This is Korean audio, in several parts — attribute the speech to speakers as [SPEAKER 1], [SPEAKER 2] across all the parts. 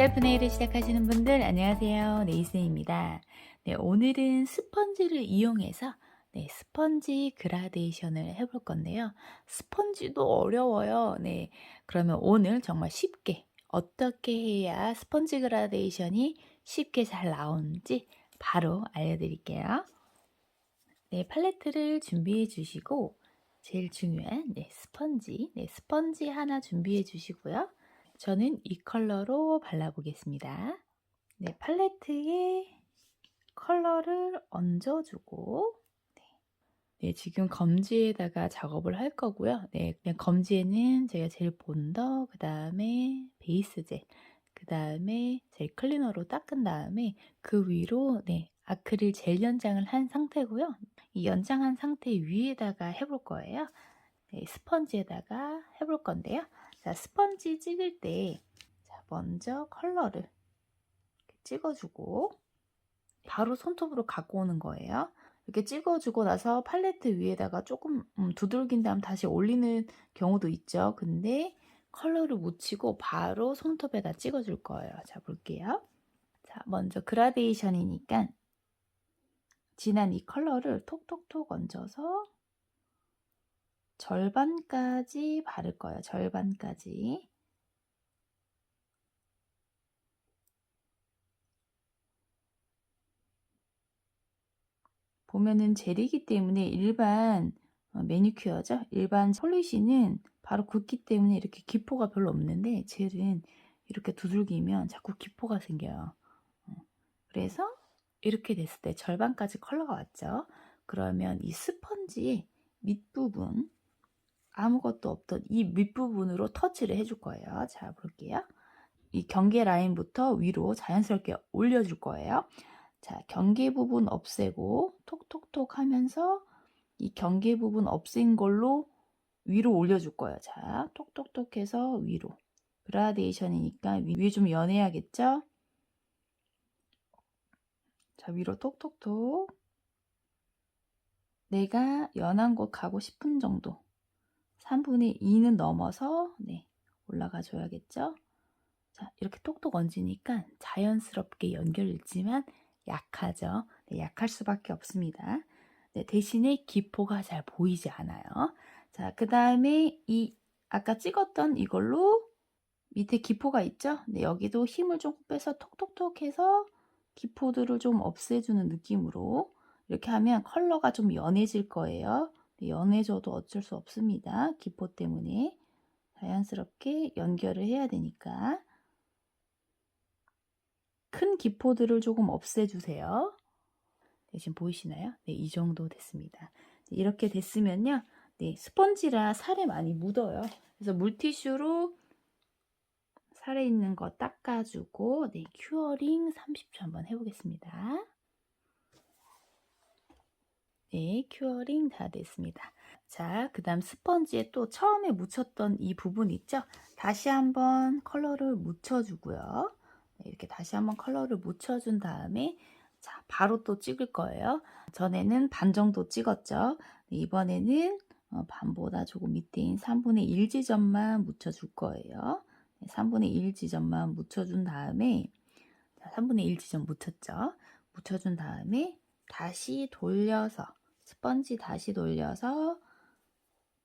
[SPEAKER 1] 셀프 네일을 시작하시는 분들 안녕하세요. 네이슨입니다. 네, 오늘은 스펀지를 이용해서 네, 스펀지 그라데이션을 해볼 건데요. 스펀지도 어려워요. 네, 그러면 오늘 정말 쉽게 어떻게 해야 스펀지 그라데이션이 쉽게 잘 나오는지 바로 알려드릴게요. 네, 팔레트를 준비해 주시고 제일 중요한 네, 스펀지, 네, 스펀지 하나 준비해 주시고요. 저는 이 컬러로 발라보겠습니다. 네, 팔레트에 컬러를 얹어주고 네, 네, 지금 검지에다가 작업을 할 거고요. 네, 그냥 검지에는 제가 제일 본더, 그 다음에 베이스 젤, 그 다음에 젤 클리너로 닦은 다음에 그 위로 네, 아크릴 젤 연장을 한 상태고요. 이 연장한 상태 위에다가 해볼 거예요. 네, 스펀지에다가 해볼 건데요. 자, 스펀지 찍을 때 자, 먼저 컬러를 찍어주고 바로 손톱으로 갖고 오는 거예요. 이렇게 찍어주고 나서 팔레트 위에다가 조금 음, 두들긴 다음 다시 올리는 경우도 있죠. 근데 컬러를 묻히고 바로 손톱에다 찍어줄 거예요. 자, 볼게요. 자, 먼저 그라데이션이니까 진한 이 컬러를 톡톡톡 얹어서 절반까지 바를 거예요. 절반까지. 보면은 젤이기 때문에 일반 어, 매니큐어죠. 일반 폴리시는 바로 굳기 때문에 이렇게 기포가 별로 없는데 젤은 이렇게 두들기면 자꾸 기포가 생겨요. 어, 그래서 이렇게 됐을 때 절반까지 컬러가 왔죠. 그러면 이 스펀지 밑부분 아무것도 없던 이 밑부분으로 터치를 해줄 거예요. 자, 볼게요. 이 경계 라인부터 위로 자연스럽게 올려줄 거예요. 자, 경계 부분 없애고 톡톡톡 하면서 이 경계 부분 없앤 걸로 위로 올려줄 거예요. 자, 톡톡톡 해서 위로. 그라데이션이니까 위에 좀 연해야겠죠? 자, 위로 톡톡톡. 내가 연한 곳 가고 싶은 정도. 3분의 2는 넘어서 네, 올라가 줘야겠죠? 자, 이렇게 톡톡 얹으니까 자연스럽게 연결되지만 약하죠. 네, 약할 수밖에 없습니다. 네, 대신에 기포가 잘 보이지 않아요. 자, 그 다음에 이 아까 찍었던 이걸로 밑에 기포가 있죠? 네, 여기도 힘을 조금 빼서 톡톡톡 해서 기포들을 좀 없애주는 느낌으로 이렇게 하면 컬러가 좀 연해질 거예요. 네, 연해져도 어쩔 수 없습니다. 기포 때문에 자연스럽게 연결을 해야 되니까 큰 기포들을 조금 없애주세요. 네, 지금 보이시나요? 네, 이 정도 됐습니다. 네, 이렇게 됐으면요. 네, 스펀지라 살에 많이 묻어요. 그래서 물티슈로 살에 있는 거 닦아주고 네, 큐어링 30초 한번 해보겠습니다. 네, 큐어링 다 됐습니다. 자, 그 다음 스펀지에 또 처음에 묻혔던 이 부분 있죠? 다시 한번 컬러를 묻혀주고요. 네, 이렇게 다시 한번 컬러를 묻혀준 다음에 자, 바로 또 찍을 거예요. 전에는 반 정도 찍었죠? 네, 이번에는 어, 반보다 조금 밑에인 3분의 1 지점만 묻혀줄 거예요. 네, 3분의 1 지점만 묻혀준 다음에 자, 3분의 1 지점 묻혔죠? 묻혀준 다음에 다시 돌려서 스펀지 다시 돌려서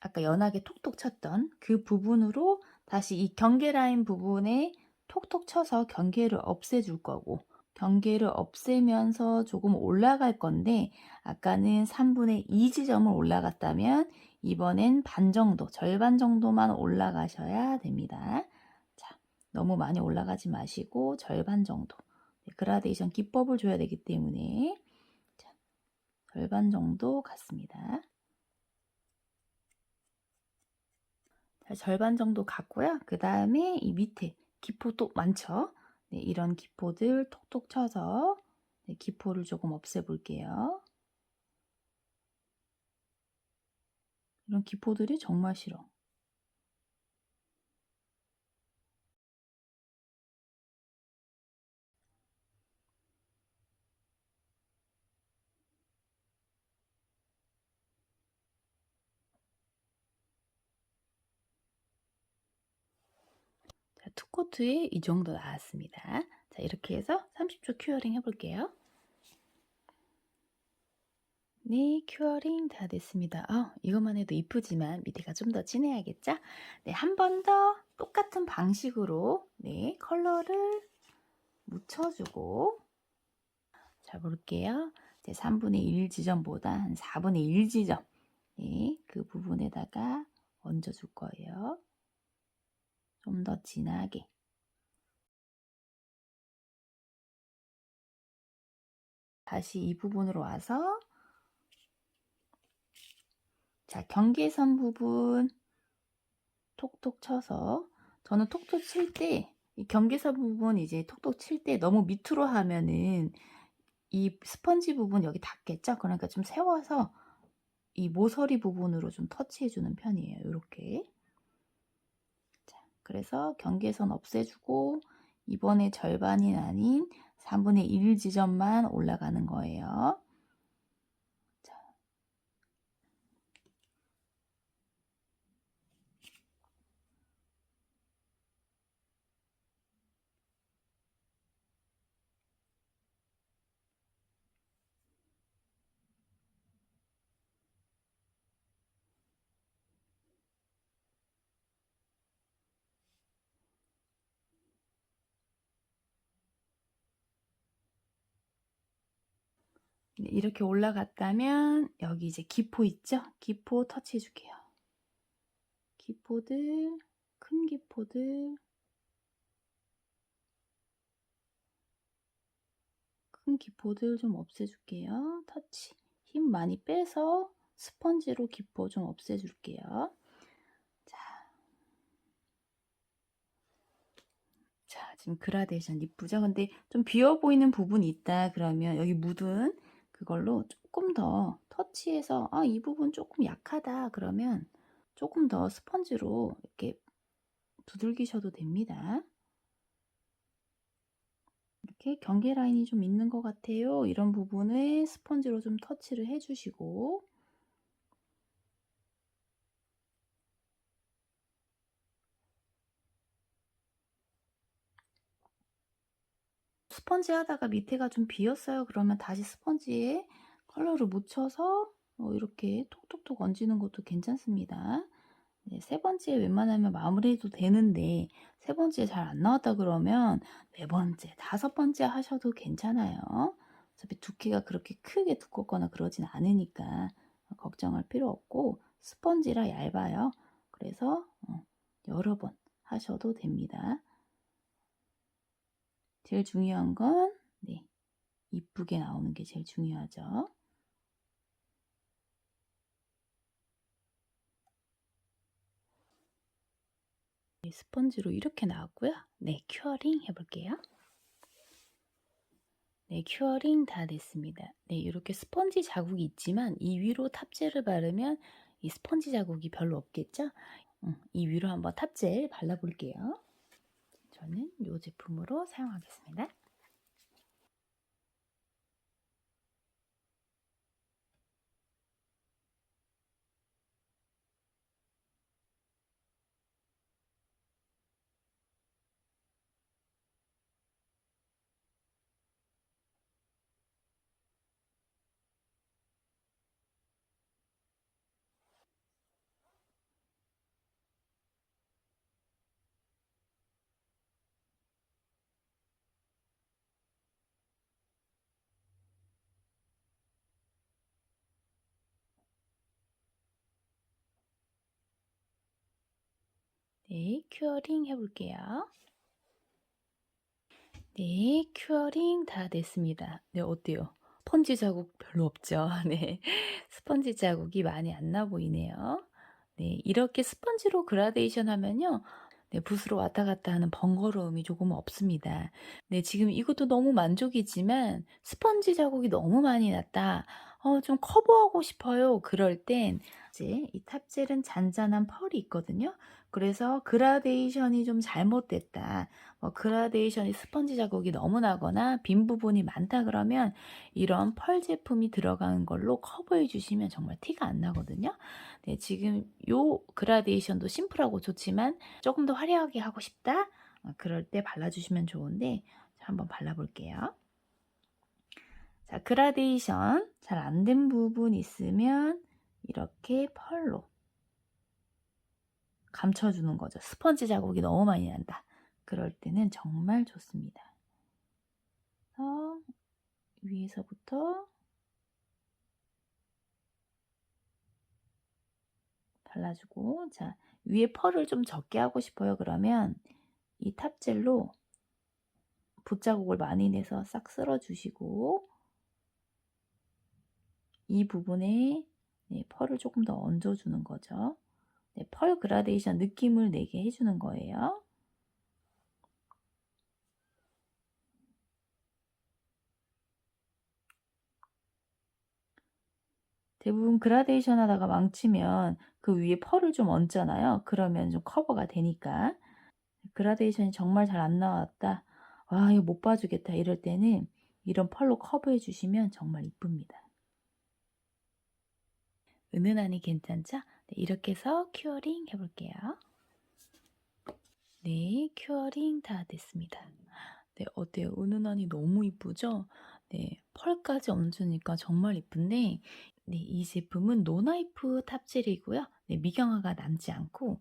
[SPEAKER 1] 아까 연하게 톡톡 쳤던 그 부분으로 다시 이 경계 라인 부분에 톡톡 쳐서 경계를 없애줄 거고 경계를 없애면서 조금 올라갈 건데 아까는 3분의 2 지점을 올라갔다면 이번엔 반 정도, 절반 정도만 올라가셔야 됩니다. 자, 너무 많이 올라가지 마시고 절반 정도. 네, 그라데이션 기법을 줘야 되기 때문에 자, 절반 정도 갔습니다. 자, 절반 정도 갔고요. 그 다음에 이 밑에 기포 또 많죠? 네, 이런 기포들 톡톡 쳐서 네, 기포를 조금 없애볼게요. 이런 기포들이 정말 싫어. 투코트에 이 정도 나왔습니다. 자, 이렇게 해서 30초 큐어링 해볼게요. 네, 큐어링 다 됐습니다. 어, 이것만 해도 이쁘지만 밑에가 좀 더 진해야겠죠? 네, 한 번 더 똑같은 방식으로 네, 컬러를 묻혀주고 자, 볼게요. 이제 3분의 1 지점보다 한 4분의 1 지점 네, 그 부분에다가 얹어줄 거예요. 좀 더 진하게 다시 이 부분으로 와서 자, 경계선 부분 톡톡 쳐서 저는 톡톡 칠때이 경계선 부분 이제 톡톡 칠 때 너무 밑으로 하면은 이 스펀지 부분 여기 닿겠죠? 그러니까 좀 세워서 이 모서리 부분으로 좀 터치해 주는 편이에요. 이렇게. 자, 그래서 경계선 없애주고 이번에 절반이 아닌 3분의 1 지점만 올라가는 거예요. 이렇게 올라갔다면 여기 이제 기포 있죠? 기포 터치해 줄게요. 기포들, 큰 기포들, 큰 기포들 좀 없애줄게요. 터치. 힘 많이 빼서 스펀지로 기포 좀 없애줄게요. 자. 자, 지금 그라데이션 이쁘죠? 근데 좀 비어 보이는 부분이 있다 그러면 여기 묻은 그걸로 조금 더 터치해서 아, 이 부분 조금 약하다 그러면 조금 더 스펀지로 이렇게 두들기셔도 됩니다. 이렇게 경계 라인이 좀 있는 것 같아요. 이런 부분에 스펀지로 좀 터치를 해주시고 스펀지 하다가 밑에가 좀 비었어요. 그러면 다시 스펀지에 컬러를 묻혀서 어, 이렇게 톡톡톡 얹는 것도 괜찮습니다. 네, 세 번째 웬만하면 마무리해도 되는데 세 번째 잘 안 나왔다 그러면 네 번째, 다섯 번째 하셔도 괜찮아요. 어차피 두께가 그렇게 크게 두껍거나 그러진 않으니까 걱정할 필요 없고 스펀지라 얇아요. 그래서 어, 여러 번 하셔도 됩니다. 제일 중요한 건 네, 이쁘게 나오는 게 제일 중요하죠. 네, 스펀지로 이렇게 나왔고요. 네, 큐어링 해볼게요. 네, 큐어링 다 됐습니다. 네, 이렇게 스펀지 자국이 있지만 이 위로 탑젤을 바르면 이 스펀지 자국이 별로 없겠죠? 음, 이 위로 한번 탑젤 발라볼게요. 저는 이 제품으로 사용하겠습니다. 네, 큐어링 해볼게요. 네, 큐어링 다 됐습니다. 네, 어때요? 스펀지 자국 별로 없죠? 네, 스펀지 자국이 많이 안 나 보이네요. 네, 이렇게 스펀지로 그라데이션 하면요. 네, 붓으로 왔다 갔다 하는 번거로움이 조금 없습니다. 네, 지금 이것도 너무 만족이지만 스펀지 자국이 너무 많이 났다. 어, 좀 커버하고 싶어요. 그럴 땐 이제 이 탑젤은 잔잔한 펄이 있거든요. 그래서 그라데이션이 좀 잘못됐다. 뭐 그라데이션이 스펀지 자국이 너무 나거나 빈 부분이 많다 그러면 이런 펄 제품이 들어간 걸로 커버해 주시면 정말 티가 안 나거든요. 네, 지금 요 그라데이션도 심플하고 좋지만 조금 더 화려하게 하고 싶다. 어, 그럴 때 발라주시면 좋은데 자, 한번 발라볼게요. 자, 그라데이션 잘 안 된 부분 있으면 이렇게 펄로 감춰주는 거죠. 스펀지 자국이 너무 많이 난다. 그럴 때는 정말 좋습니다. 그래서 위에서부터 발라주고 자 위에 펄을 좀 적게 하고 싶어요. 그러면 이 탑젤로 붓자국을 많이 내서 싹 쓸어주시고 이 부분에 네, 펄을 조금 더 얹어주는 거죠. 네, 펄 그라데이션 느낌을 내게 해주는 거예요. 대부분 그라데이션 하다가 망치면 그 위에 펄을 좀 얹잖아요. 그러면 좀 커버가 되니까. 그라데이션이 정말 잘 안 나왔다. 와, 이거 못 봐주겠다. 이럴 때는 이런 펄로 커버해 주시면 정말 이쁩니다. 은은하니 괜찮죠? 네, 이렇게 해서 큐어링 해볼게요. 네, 큐어링 다 됐습니다. 네, 어때요? 은은하니 너무 이쁘죠? 네, 펄까지 얹으니까 정말 이쁜데 네, 이 제품은 노나이프 탑젤이고요. 네, 미경화가 남지 않고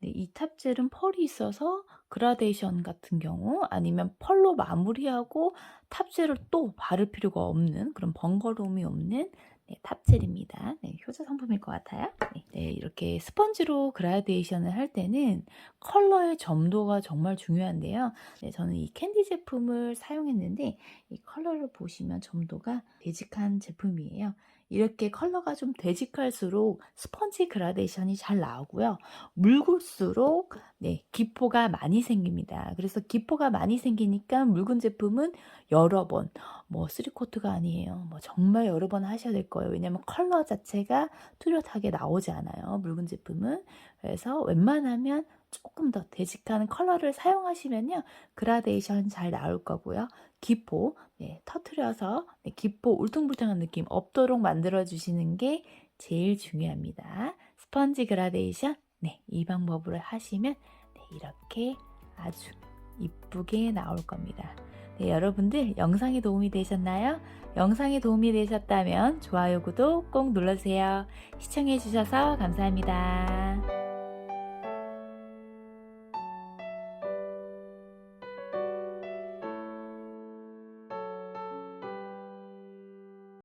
[SPEAKER 1] 네, 이 탑젤은 펄이 있어서 그라데이션 같은 경우 아니면 펄로 마무리하고 탑젤을 또 바를 필요가 없는 그런 번거로움이 없는 네, 탑젤입니다. 네, 효자 상품일 것 같아요. 네, 네, 이렇게 스펀지로 그라데이션을 할 때는 컬러의 점도가 정말 중요한데요. 네, 저는 이 캔디 제품을 사용했는데 이 컬러를 보시면 점도가 되직한 제품이에요. 이렇게 컬러가 좀 되직할수록 스펀지 그라데이션이 잘 나오고요. 묽을수록 네, 기포가 많이 생깁니다. 그래서 기포가 많이 생기니까 묽은 제품은 여러 번, 뭐 3코트가 아니에요. 뭐 정말 여러 번 하셔야 될 거예요. 왜냐면 컬러 자체가 뚜렷하게 나오지 않아요. 묽은 제품은. 그래서 웬만하면 조금 더 되직한 컬러를 사용하시면요. 그라데이션 잘 나올 거고요. 기포, 네, 터트려서 네, 기포 울퉁불퉁한 느낌 없도록 만들어 주시는 게 제일 중요합니다. 스펀지 그라데이션, 네, 이 방법으로 하시면 네, 이렇게 아주 이쁘게 나올 겁니다. 네, 여러분들 영상이 도움이 되셨나요? 영상이 도움이 되셨다면 좋아요, 구독 꼭 눌러주세요. 시청해주셔서 감사합니다.